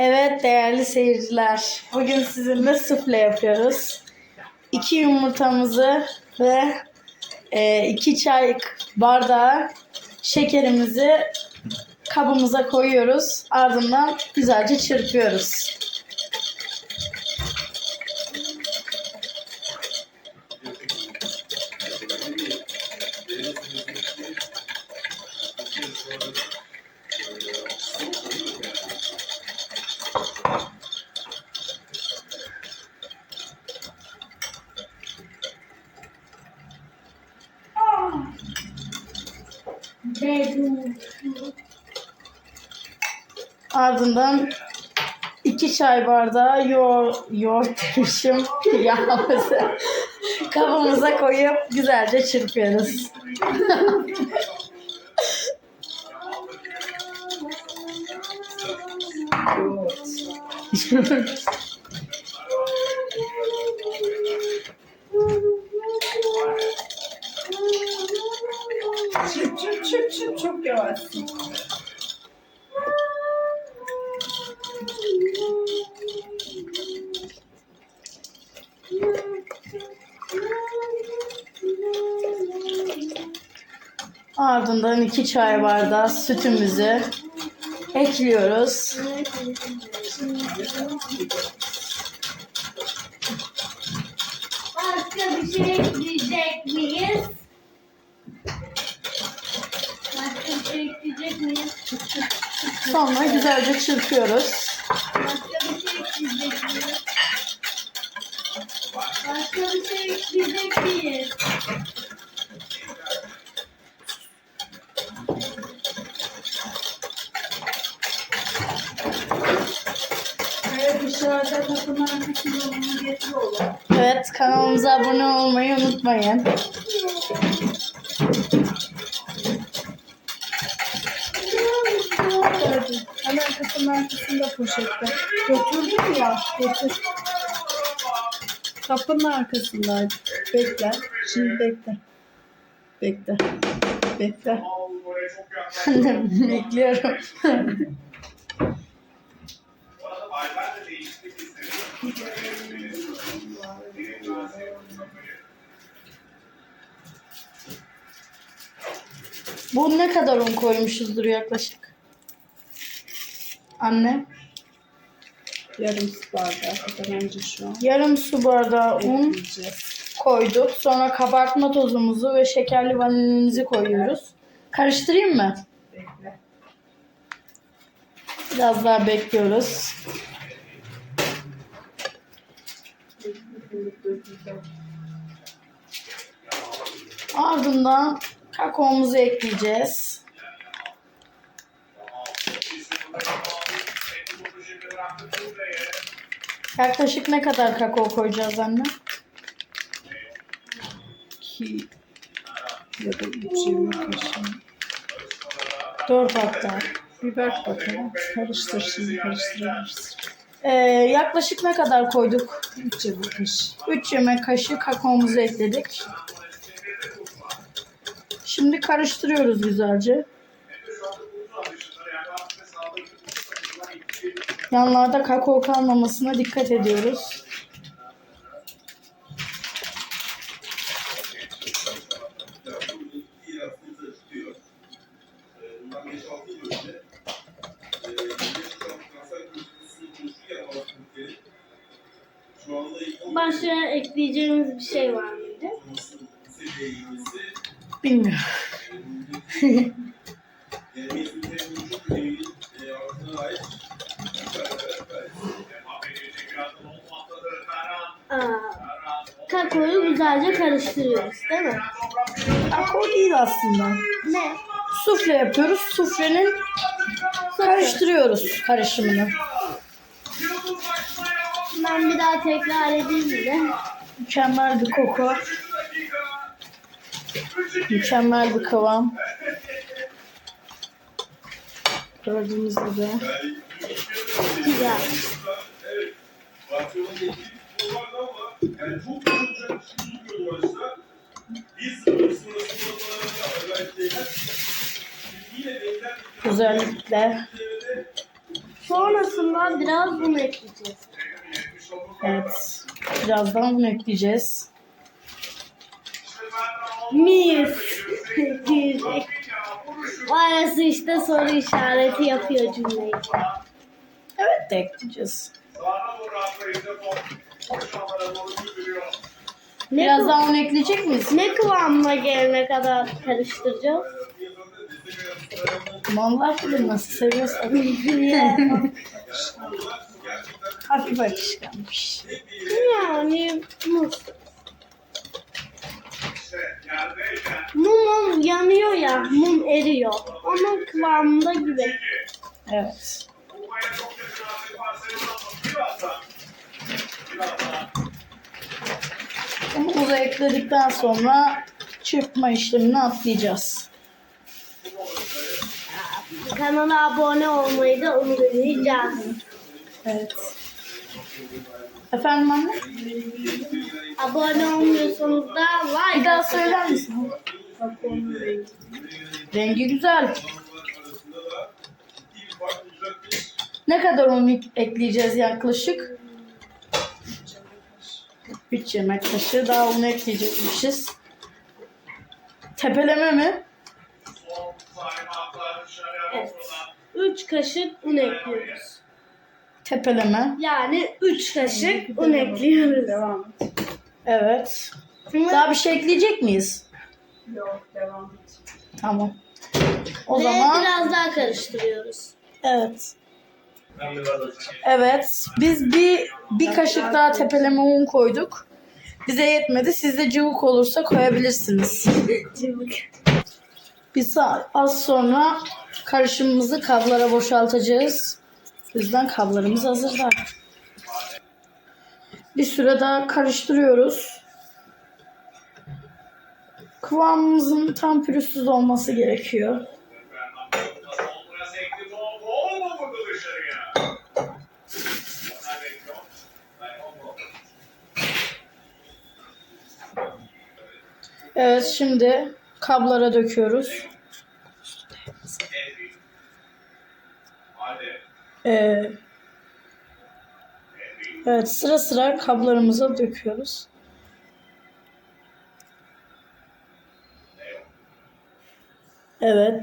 Evet değerli seyirciler. Bugün sizinle sufle yapıyoruz. İki yumurtamızı ve e, iki çay bardağı şekerimizi kabımıza koyuyoruz. Ardından güzelce çırpıyoruz. Ardından iki çay bardağı yoğurt, yoğurt demişim, yağımızı kabımıza koyup güzelce çırpıyoruz. Çıp Ardından iki çay bardağı sütümüzü ekliyoruz. Başka bir şey ekleyecek miyiz? Başka bir şey ekleyecek miyiz? Sonra güzelce çırpıyoruz. Başka bir şey ekleyecek miyiz? Başka bir şey ekleyecek miyiz? Evet getiriyorlar. Kanalımıza abone olmayı unutmayın. Gördüm. Hemen kapının arkasında poşette. Götürdüm ya. Getir. Kapının arkasındaydı. Bekle. Şimdi bekle. Bekle. Bekle. Bekliyorum. Bu ne kadar un koymuşuzdur yaklaşık? Anne. Yarım su bardağı kadar önce şu an. Yarım su bardağı un koyduk. Sonra kabartma tozumuzu ve şekerli vanilimizi koyuyoruz. Karıştırayım mı? Bekle. Biraz daha bekliyoruz. Ardından kakaomuzu ekleyeceğiz. Yaklaşık ne kadar kakao koyacağız anne? İki ya da üç yemek kaşığı. Dört hatta. Bir bak bakalım. Karıştır şimdi karıştırabilirsin. Ee, yaklaşık ne kadar koyduk? Üç yemek kaşığı. 3 yemek kaşığı kakaomuzu ekledik. Şimdi karıştırıyoruz güzelce. Yanlarda kakao kalmamasına dikkat ediyoruz. Başka ekleyeceğimiz bir şey var mıydı? Bilmiyorum. Kakaoyu güzelce karıştırıyoruz değil mi? Kakao değil aslında. Ne? Sufle yapıyoruz. Suflenin karıştırıyoruz karışımını. Ben bir daha tekrar edeyim bir de. Mükemmel bir koku. Mükemmel bir kıvam. Gördüğünüz gibi. Güzel. Özellikle Sonrasında biraz un ekleyeceğiz. Evet. Birazdan bunu ekleyeceğiz. Mis. Diyecek. Arası işte soru işareti yapıyor cümleyi. Evet de ekleyeceğiz. Sağına doğru atlayınca top. Koşanlara doğru götürüyor. Ne, Biraz daha un ekleyecek miyiz? ne kıvamına gelene kadar karıştıracağız? Vallahi bilir nasıl seviyorsan. Hafif akışkanmış. yani muz. İşte yerdeyken Mum yanıyor ya, mum eriyor. Onun kıvamında gibi. Evet. Birazdan. Unumuzu ekledikten sonra çırpma işlemini atlayacağız. Kanala abone olmayı da unutmayacağız. Evet. Efendim anne? Abone olmuyorsanız da Bir like daha atın. söyler misin? Rengi güzel. Ne kadar un ekleyeceğiz yaklaşık? 3 yemek kaşığı daha un ekleyecekmişiz. Tepeleme mi? Evet. basmadan. 3 kaşık un ekliyoruz. Tepeleme. Yani 3 kaşık un ekliyoruz. Devam et. Evet. Daha bir şey ekleyecek miyiz? Yok devam et. Tamam. O ve zaman biraz daha karıştırıyoruz. evet. Evet. Biz bir bir kaşık daha tepeleme un koyduk. Bize yetmedi. Sizde cıvık olursa koyabilirsiniz. Biz az sonra karışımımızı kablara boşaltacağız. O yüzden kablarımız hazırlar. Bir süre daha karıştırıyoruz. Kıvamımızın tam pürüzsüz olması gerekiyor. Evet şimdi kablara döküyoruz. Ee, evet sıra sıra kablarımıza döküyoruz. Evet.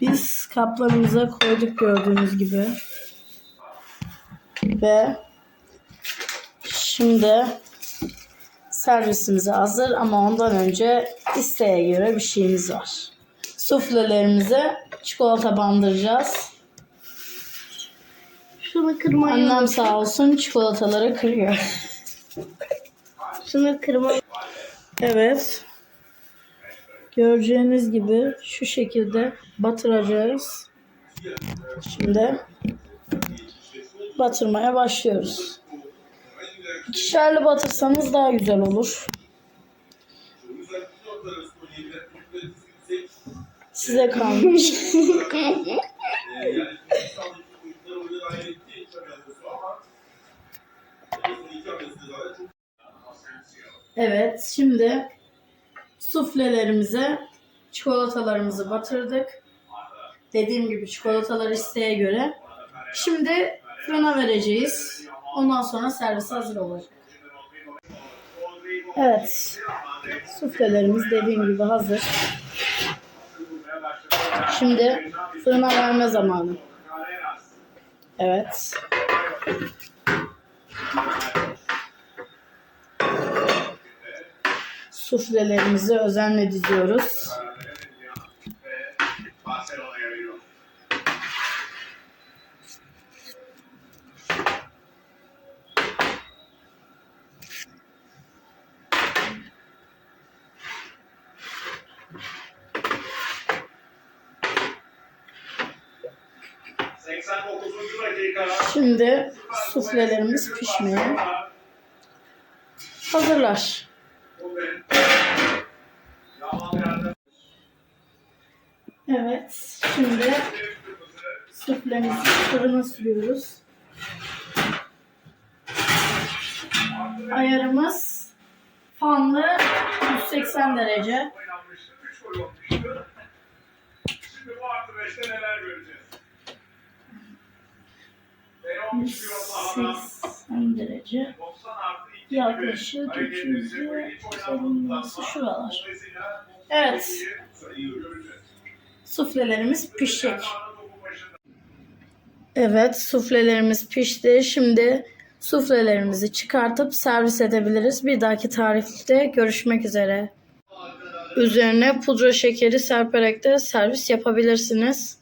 Biz kaplarımıza koyduk gördüğünüz gibi. Ve şimdi servisimiz hazır ama ondan önce isteğe göre bir şeyimiz var. Suflelerimize çikolata bandıracağız. Şunu kırmayı Annem sağ olsun çikolataları kırıyor. Şunu kırma. Evet. Göreceğiniz gibi şu şekilde batıracağız. Şimdi batırmaya başlıyoruz. İkişerli batırsanız daha güzel olur. Size kalmış. Evet, şimdi suflelerimize çikolatalarımızı batırdık. Dediğim gibi çikolatalar isteğe göre. Şimdi fırına vereceğiz. Ondan sonra servis hazır olacak. Evet. Suflelerimiz dediğim gibi hazır. Şimdi fırına verme zamanı. Evet. Suflelerimizi özenle diziyoruz. Şimdi suflelerimiz pişmeye hazırlar. Evet, şimdi suflemizi fırına sürüyoruz. Ayarımız fanlı 180 derece. Oynanmıştı. 3 gol olmuştu. Şimdi bu artı 5'te neler göreceğiz? 180 derece yaklaşık 200'e şuralar. Evet. Suflelerimiz pişecek. Evet, suflelerimiz pişti. Şimdi suflelerimizi çıkartıp servis edebiliriz. Bir dahaki tarifte görüşmek üzere. Üzerine pudra şekeri serperek de servis yapabilirsiniz.